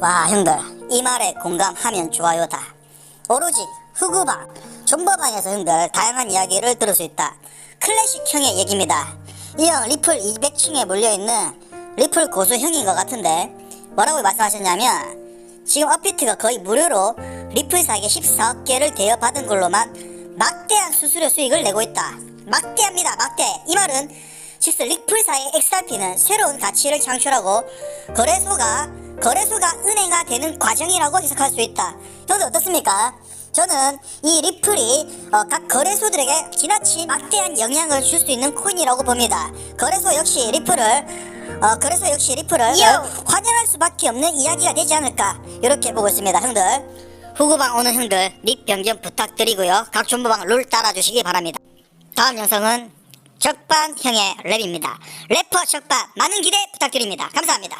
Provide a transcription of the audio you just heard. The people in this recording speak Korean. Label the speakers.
Speaker 1: 와 형들 이 말에 공감하면 좋아요다. 오로지 후구방 존버방에서 형들 다양한 이야기를 들을 수 있다. 클래식형의 얘기입니다. 이 형 리플 200층에 몰려있는 리플 고수 형인 것 같은데 뭐라고 말씀하셨냐면 지금 업비트가 거의 무료로 리플 사기 14억 개를 대여받은 걸로만 막대한 수수료 수익을 내고 있다. 막대합니다 막대. 이 말은 즉 리플사의 XRP는 새로운 가치를 창출하고 거래소가 거래소가 은행화 되는 과정이라고 해석할 수 있다. 형들 어떻습니까? 저는 이 리플이 어, 각 거래소들에게 지나친 막대한 영향을 줄 수 있는 코인이라고 봅니다. 거래소 역시 리플을 어, 거래소 역시 리플을 어, 환영할 수밖에 없는 이야기가 되지 않을까 이렇게 보고 있습니다, 형들. 후구방 오는 형들 닉 변경 부탁드리고요. 각 존버방 룰 따라주시기 바랍니다. 다음 영상은 적반형의 랩입니다. 래퍼 적반 많은 기대 부탁드립니다. 감사합니다.